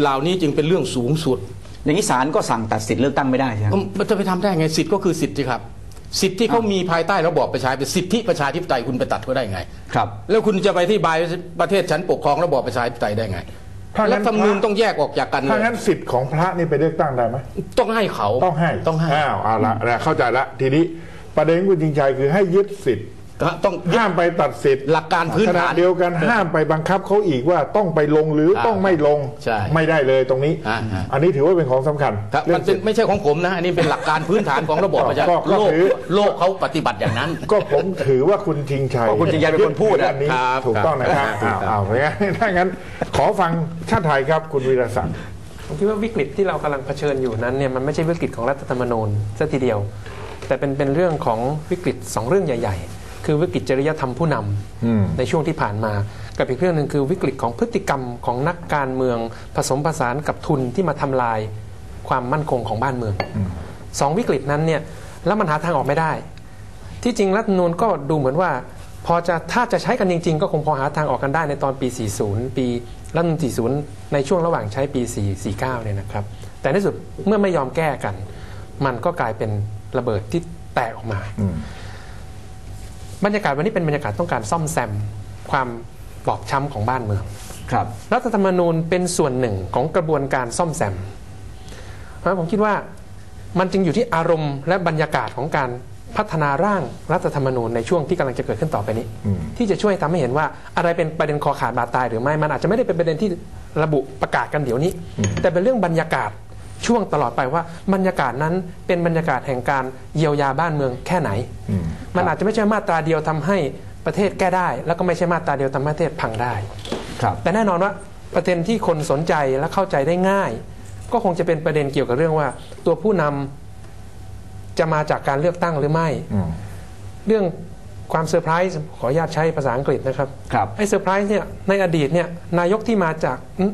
เหล่านี้จึงเป็นเรื่องสูงสุด อย่างนี้ศาลก็สั่งตัดสิทธิ์เลือกตั้งไม่ได้ใช่ไหมมันจะไปทำได้ไงสิทธิ์ก็คือสิทธิ์สิครับ สิทธิ์ที่เขามีภายใต้ระบอบประชาธิปไตยสิทธิประชาธิปไตยคุณไปตัดเขาได้ไง ครับ แล้วคุณจะไปที่บายประเทศฉันปกครองระบอบประชาธิปไตยได้ไงถ้างั้นรัฐธรรมนูญต้องแยกออกจากกันเลถ้ายงั้นสิทธิ์ของพระนี่ไปเลือกตั้งได้ไหมต้องให้เขาต้องให้ต้องให้อ้าวเอาละนะเข้าใจละทีนี้ประเด็นคุณจริงชัยคือให้ยึดสิทธิ์ ต้องห้ามไปตัดสิทธิ์หลักการพื้นขณะฐานเดียวกันห้ามไปบังคับเขาอีกว่าต้องไปลงหรืออ่าต้องไม่ลงใช่ไม่ได้เลยตรงนี้ อ่าฮะ อันนี้ถือว่าเป็นของสำคัญครับเรื่มัอนงเป็สินทธิ์ ไม่ใช่ของผมนะอันนี้เป็นหลักการพื้นฐานของระบอบประชาธิปก็ไตยก็โลกถือ โลกเขาปฏิบัติอย่างนั้น ก็ผมถือว่าคุณชิงชัยก็คุณชิงชัยเป็นคนพูดอะ อันนี้ครับถูกต้องนะครับครับ อ้าวอ้าวงั้นถ้างั้น ขอฟังชาติไทยครับคุณวีรศักดิ์ ผมคิดว่าวิกฤตที่เรากำลังเผชิญอยู่นั้นเนี่ยมันไม่ใช่วิกฤตของรัฐธรรมนูญซะทีเดียว แต่เป็นเป็นเรื่องของวิกฤตสองเรื่องใหญ่ ๆ คือวิกฤตจริยธรรมผู้นำอืมในช่วงที่ผ่านมา กับอีกเรื่องหนึ่งคือวิกฤตของพฤติกรรมของนักการเมือง ผสมผสานกับทุนที่มาทำลายความมั่นคงของบ้านเมืองสองวิกฤตนั้นเนี่ยแล้วมันหาทางออกไม่ได้ ที่จริงรัฐธรรมนูญก็ดูเหมือนว่า พอจะถ้าจะใช้กันจริง ๆ ก็คงพอหาทางออกกันได้ในตอนปี 40 ปีรัฐธรรมนูญ40 ในช่วงระหว่างใช้ปี 4 49 เนี่ยนะครับ แต่ในที่สุดเมื่อไม่ยอมแก้กัน มันก็กลายเป็นระเบิดที่แตกออกมาอืม บรรยากาศวันนี้เป็นบรรยากาศต้องการซ่อมแซมความบอบช้ำของบ้านเมืองครับรัฐธรรมนูญเป็นส่วนหนึ่งของกระบวนการซ่อมแซม เพราะฉะนั้นผมคิดว่ามันจึงอยู่ที่อารมณ์และบรรยากาศของการพัฒนาร่างรัฐธรรมนูญในช่วงที่กำลังจะเกิดขึ้นต่อไปนี้อืมที่จะช่วยทำให้เห็นว่าอะไรเป็นประเด็นคอขาดบาดตายหรือไม่มันอาจจะไม่ได้เป็นประเด็นที่ระบุประกาศกันเดี๋ยวนี้ แต่เป็นเรื่องบรรยากาศ ช่วงตลอดไปว่าบรรยากาศนั้นเป็นบรรยากาศแห่งการเยียวยาบ้านเมืองแค่ไหนอืมมันอาจจะไม่ใช่มาตราเดียวทำให้ประเทศแก้ได้ แล้วก็ไม่ใช่มาตราเดียวทำให้ประเทศพังได้ครับแต่แน่นอนว่าประเด็นที่คนสนใจและเข้าใจได้ง่าย ก็คงจะเป็นประเด็นเกี่ยวกับเรื่องว่า ตัวผู้นำจะมาจากการเลือกตั้งหรือไม่อืมเรื่องความเซอร์ไพรส์ขออนุญาตใช้ภาษาอังกฤษนะครับครับไอ้เซอร์ไพรส์เนี่ยในอดีตเนี่ยนายกที่มาจากอืม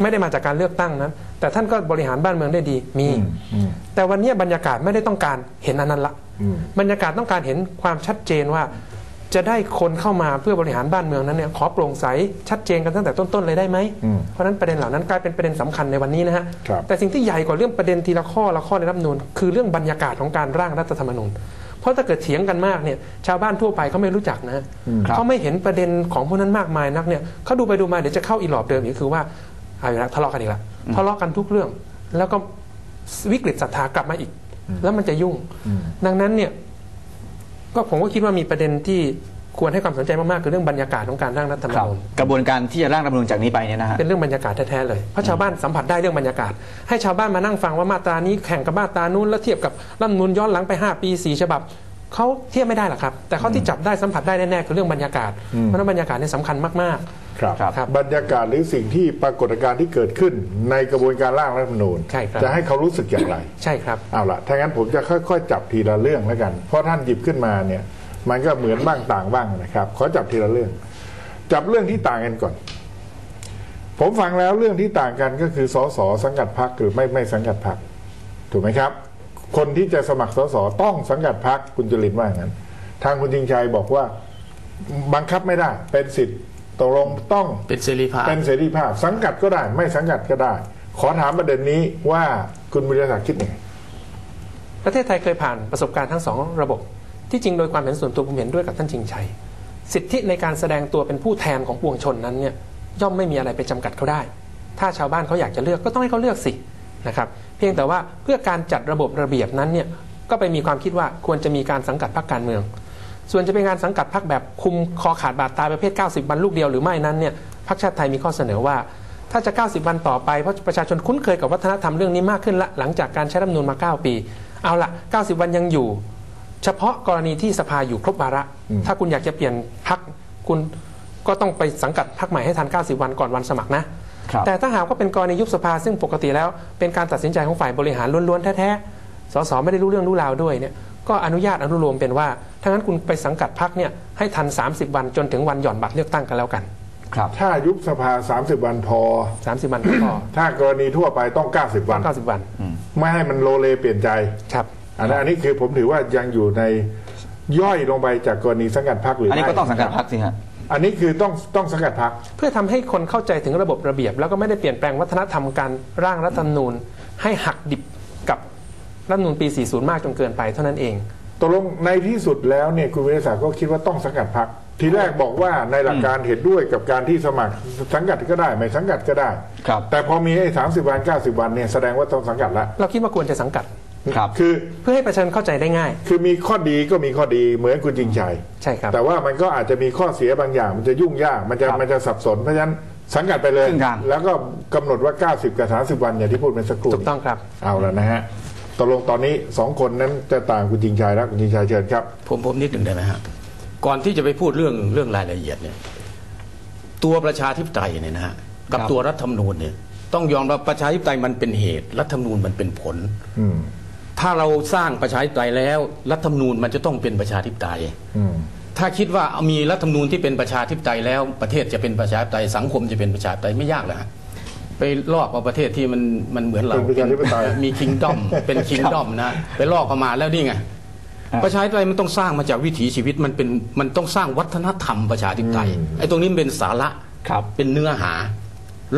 ไม่ได้มาจากการเลือกตั้งนั้นแต่ท่านก็บริหารบ้านเมืองได้ดีมีอืมอืมแต่วันนี้บรรยากาศไม่ได้ต้องการเห็นอันนั้นละอืมบรรยากาศต้องการเห็นความชัดเจนว่า จะได้คนเข้ามาเพื่อบริหารบ้านเมืองนั้นเนี่ยขอโปร่งใสชัดเจนกันตั้งแต่ต้นๆเลยได้ไหมอืมเพราะฉะนั้นประเด็นเหล่านั้นกลายเป็นประเด็นสำคัญในวันนี้นะฮะครับแต่สิ่งที่ใหญ่กว่าเรื่องประเด็นทีละข้อละข้อในรัฐธรรมนูญคือเรื่องบรรยากาศของการร่างรัฐธรรมนูญ เพราะถ้าเกิดเถียงกันมากเนี่ยชาวบ้านทั่วไปเขาไม่รู้จักนะครับเขาไม่เห็นประเด็นของพวกนั้นมากมายนักเนี่ยเขาดูไปดูมาเดี๋ยวจะเข้าอีหลอบเดิมอีกคือว่าเอาอีกแล้วทะเลาะกันอีกแล้วทะเลาะกันทุกเรื่อง แล้วก็วิกฤตศรัทธากลับมาอีก แล้วมันจะยุ่ง ดังนั้นเนี่ยก็ผมก็คิดว่ามีประเด็นที่ ควรให้ความสนใจมากๆคือเรื่องบรรยากาศของการร่างรัฐธรรมครับนูญกระบวนการที่จะร่างรัฐธรรมนูญจากนี้ไปเนี่ยนะฮะเป็นเรื่องบรรยากาศแท้ๆเลยเพราะชาวบ้านสัมผัสได้เรื่องบรรยากาศ ให้ชาวบ้านมานั่งฟังว่ามาตรานี้แข่งกับมาตรานู้นแล้วเทียบกับรัฐธรรมนูญย้อนหลังไป 5 ปี 4 ฉบับเขาเทียบไม่ได้หรอกครับ แต่เขาที่จับได้สัมผัสได้แน่ๆคือเรื่องบรรยากาศเพราะฉะนั้นบรรยากาศเนี่ยสำคัญมากครับครับครับบรรยากาศหรือสิ่งที่ปรากฏการณ์ที่เกิดขึ้นในกระบวนการร่างรัฐธรรมนูญใช่ครับจะให้เขารู้สึกอย่างไรๆใช่ครับเอาละถ้างั้นผมจะค่อยๆ จับทีละเรื่องแล้วกัน เพราะท่านหยิบขึ้นมาเนี่ย มันก็เหมือนบ้างต่างบ้างนะครับ ขอจับทีละเรื่อง จับเรื่องที่ต่างกันก่อน ผมฟังแล้วเรื่องที่ต่างกันก็คือสสสังกัดพรรคหรือไม่ไม่สังกัดพรรคถูกไหมครับ คนที่จะสมัครสสต้องสังกัดพรรคคุณจรินว่าอย่างนั้น ทางคุณจิงชัยบอกว่าบังคับไม่ได้ เป็นสิทธิ์ตกลงต้องเป็นเสรีภาพเป็นเสรีภาพ สังกัดก็ได้ ไม่สังกัดก็ได้ ขอถามประเด็นนี้ว่าคุณวิรศักดิ์คิดยังไงประเทศไทยเคยผ่านประสบการณ์ทั้งสองระบบ ที่จริงโดยความเห็นส่วนตัวผมเห็นด้วยกับท่านชิงชัย สิทธิในการแสดงตัวเป็นผู้แทนของปวงชนนั้นเนี่ยย่อมไม่มีอะไรไปจำกัดเขาได้ ถ้าชาวบ้านเขาอยากจะเลือกก็ต้องให้เขาเลือกสินะครับเพียงแต่ว่าเพื่อการจัดระบบระเบียบนั้นเนี่ยก็ไปมีความคิดว่าควรจะมีการสังกัดพรรคการเมือง ส่วนจะเป็นการสังกัดพรรคแบบคุมคอขาดบาดตายประเภท 90 วันลูกเดียวหรือไม่นั้นเนี่ยพรรคชาติไทยมีข้อเสนอว่า ถ้าจะ 90 วันต่อไปเพราะประชาชนคุ้นเคยกับวัฒนธรรมเรื่องนี้มากขึ้นละหลังจากการใช้รัฐมนูญมา 9 ปี เอาละ90 วันยังอยู่ เฉพาะกรณีที่สภาอยู่ครบวาระ ถ้าคุณอยากจะเปลี่ยนพักคุณก็ต้องไปสังกัดพักใหม่ให้ทัน 90 วันก่อนวันสมัครนะครับแต่ถ้าหากว่าเป็นกรณียุบสภาซึ่งปกติแล้ว เป็นการตัดสินใจของฝ่ายบริหารล้วนๆแท้ๆ สสไม่ได้รู้เรื่องรู้ราวด้วยเนี่ยก็อนุญาตอนุโลมเป็นว่า ถ้างั้นคุณไปสังกัดพักเนี่ยให้ทัน 30 วันจนถึงวันหย่อนบัตรเลือกตั้งกันแล้วกัน ครับ ถ้ายุบสภา 30 วันพอ 30 วันก็พอ ถ้ากรณีทั่วไปต้อง 90 วัน 90 วัน ไม่ให้มันโลเลเปลี่ยนใจ ครับ อันนั้นอันนี้คือผมถือว่ายังอยู่ในย่อยลงไปจากกรณีสังกัดพรรคหรืออันไม่นี้ก็ต้องสังกัดพรรคสิฮะ อันนี้คือต้องต้องสังกัดพัก เพื่อทำให้คนเข้าใจถึงระบบระเบียบ แล้วก็ไม่ได้เปลี่ยนแปลงวัฒนธรรมการร่างรัฐธรรมนูญ ให้หักดิบกับรัฐธรรมนูญปี 40 มากจนเกินไปเท่านั้นเอง ตกลงในที่สุดแล้วเนี่ยคุณวิทยาศาสตร์ก็คิดว่าต้องสังกัดพักทีแรกบอกว่าในหลักการเห็นด้วยกับการที่สมัครสังกัดก็ได้ไม่สังกัดก็ได้ ครับ แต่พอมีไอ้สามสิบวันเก้าสิบวันเนี่ยแสดงว่าต้องสังกัดละ เราคิดว่าควรจะสังกัด ครับคือเพื่อให้ประชาชนเข้าใจได้ง่าย คือมีข้อดีก็มีข้อดีเหมือนคุณจริงชัยใช่ครับแต่ว่ามันก็อาจจะมีข้อเสียบางอย่าง มันจะยุ่งยากมันจะครับมันจะสับสนเพราะฉะนั้นสังกัดไปเลยครึ่งทางแล้วก็กำหนดว่า 90 กับ30วันอย่างที่พูดเมื่อสักครู่ถูกต้องครับเอาแล้วนะฮะตกลงตอนนี้สองคนนั้นจะต่างคุณจริงชัยแล้วคุณจริงชัยเชิญครับ ผมผมนิดหนึ่งได้ไหมฮะก่อนที่จะไปพูดเรื่องเรื่องรายละเอียดเนี่ยตัวประชาธิปไตยเนี่ยนะฮะกับครับตัวรัฐธรรมนูญเนี่ยต้องยอมรับประชาธิปไตยมันเป็นเหตุ รัฐธรรมนูญมันเป็นผลอืม ถ้าเราสร้างประชาธิปไตยแล้ว รัฐธรรมนูญมันจะต้องเป็นประชาธิปไตยอืมถ้าคิดว่ามีรัฐธรรมนูญที่เป็นประชาธิปไตยแล้วประเทศจะเป็นประชาธิปไตยสังคมจะเป็นประชาธิปไตยไม่ยากเลยฮะไปลอกเอาประเทศที่มันมันเหมือนเราเป็นประชาธิปไตยมีคิงดอมเป็นคิงดอมนะไปลอกเอามาแล้วนี่ไงครับประชาธิปไตยมันต้องสร้างมาจากวิถีชีวิตมันเป็นมันต้องสร้างวัฒนธรรมประชาธิปไตยไอ้ตรงนี้มันเป็นสาระครับเป็นเนื้อหา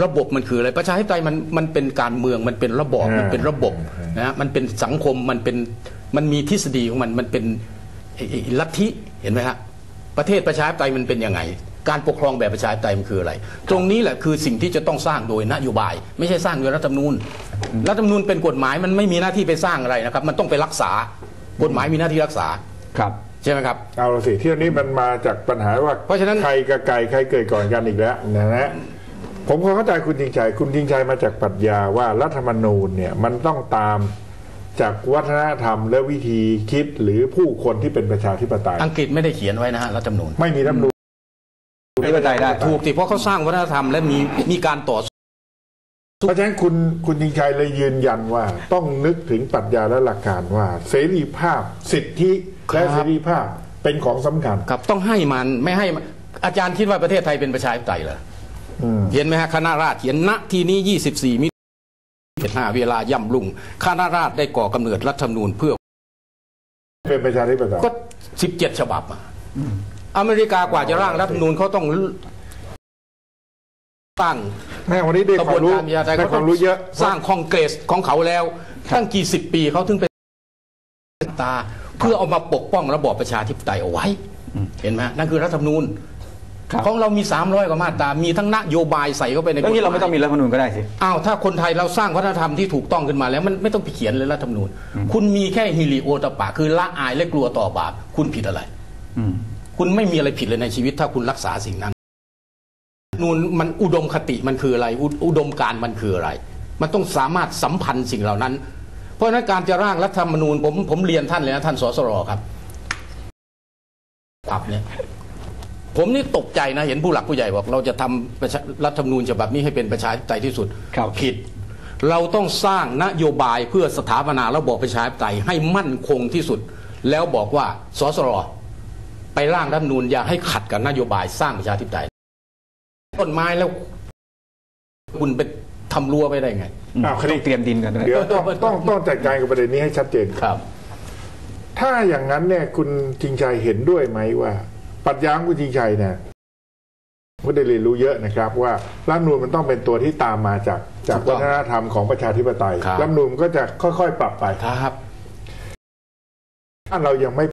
ระบบมันคืออะไรประชาธิปไตยมันมันเป็นการเมืองมันเป็นระบอบอ่ามัมันเป็นระบบนะฮะมันเป็นสังคมมันเป็นมันมีทฤษฎีของมันมันเป็นไอ้ไอ้ลัทธิเห็นไหมฮะประเทศประชาธิปไตยมันเป็นยังไง การปกครองแบบประชาธิปไตยมันคืออะไร ตรงนี้แหละคือสิ่งที่จะต้องสร้างโดยนโยบาย ไม่ใช่สร้างโดยรัฐธรรมนูญรัฐธรรมนูญเป็นกฎหมายมันไม่มีหน้าที่ไปสร้างอะไรนะครับ มันต้องไปรักษากฎหมายมีหน้าที่รักษาครับใช่ไหมครับเอาละสิเที่ยวนี้มันมาจากปัญหาว่าเพราะฉะนั้นใครกับไก่ใครเกิดก่อนกันอีกแล้วนะฮะ ผมพอเข้าใจคุณจริงชัยคุณจริงชัยมาจากปรัชญาว่ารัฐธรรมนูญเนี่ยมันต้องตามจากวัฒนธรรมและวิธีคิดหรือผู้คนที่เป็นประชาธิปไตย อังกฤษไม่ได้เขียนไว้นะฮะรัฐธรรมนูญไม่มีรัฐธรรมนูญไม่เข้าใจได้ถูกสิเพราะเขาสร้างวัฒนธรรมและมีมีการต่อสู้เพราะฉะนั้นคุณคุณจริงชัยเลยยืนยันว่า ต้องนึกถึงปรัชญาและหลักการว่า เสรีภาพ สิทธิและเสรีภาพเป็นของสำคัญครับต้องให้มันไม่ให้มันอาจารย์คิดว่าประเทศไทยเป็นประชาธิปไตยเหรออืม เห็นไหมฮะคณะราษฎรเขียนณที่นี้ 24มิถุนายนเวลาย่ำรุ่งคณะราษฎรได้ก่อกำเนิดรัฐธรรมนูญเพื่อ เป็นประชาธิปไตยก็ 17 ฉบับอะอเมริกากว่าจะร่างรัฐธรรมนูญเขาต้องตั้งแม่วันนี้ได้กระคบวาวนมรู้การประชาธิปไตยได้เขาคต้วาอมงรู้เยอะ สร้างคองเกรสของเขาแล้ว ตั้งกี่สิบปีเขาถึงเป็นตา เพื่อเอามาปกป้องระบอบประชาธิปไตยเอาไว้ เห็นไหมนั่นคือรัฐธรรมนูญครับ ของเรามี 300 กว่ามาตรา มีทั้งนโยบายใส่เข้าไปในเรื่องนี้เราไม่ต้องมีรัฐธรรมนูญก็ได้สิอ้าวถ้าคนไทยเราสร้างวัฒนธรรมที่ถูกต้องขึ้นมาแล้วมันไม่ต้องไปเขียนเลยรัฐธรรมนูญ คุณมีแค่ฮิริโอตปปะคือละอายและกลัวต่อบาปคุณผิดอะไรอืมคุณไม่มีอะไรผิดเลยในชีวิต ถ้าคุณรักษาสิ่งนั้นนูนมันอุดมคติมันคืออะไรอุอุดมการณ์มันคืออะไร มันต้องสามารถสัมพันธ์สิ่งเหล่านั้น เพราะฉะนั้นการจะร่างรัฐธรรมนูญผมผมเรียนท่านเลยนะท่านสสรครับครับเนี่ย ผมนี่ตกใจนะเห็นผู้หลักผู้ใหญ่บอกเราจะทำประชารัฐธรรมนูญฉบับนี้ให้เป็นประชาธิปไตยที่สุดครับ ผิด เราต้องสร้างนโยบายเพื่อสถาปนาระบอบประชาธิปไตยให้มั่นคงที่สุด แล้วบอกว่าสสรไปร่างรัฐธรรมนูญอย่าให้ขัดกับนโยบายสร้างประชาธิปไตยต้นไม้แล้วคุณไปทำรั้วไปได้ไง อ้าวคต้ดีองเตรียมดินกันด้วย เดี๋ยวต้องต้องต้องจัดการกับประเด็นนี้ให้ชัดเจน ครับ ถ้าอย่างนั้นเนี่ยคุณจริงชัยเห็นด้วยไหมว่า ปรัชญาของคุณจริงชัยเนี่ยก็ได้เรียนรู้เยอะนะครับ ว่ารัฐธรรมนูญมันต้องเป็นตัวที่ตามมาจากจากถูกต้วัองฒนธรรมของประชาธิปไตยครับรัฐธรรมนูญก็จะค่อยๆ ปรับไปครับ ถ้าเรายังไม่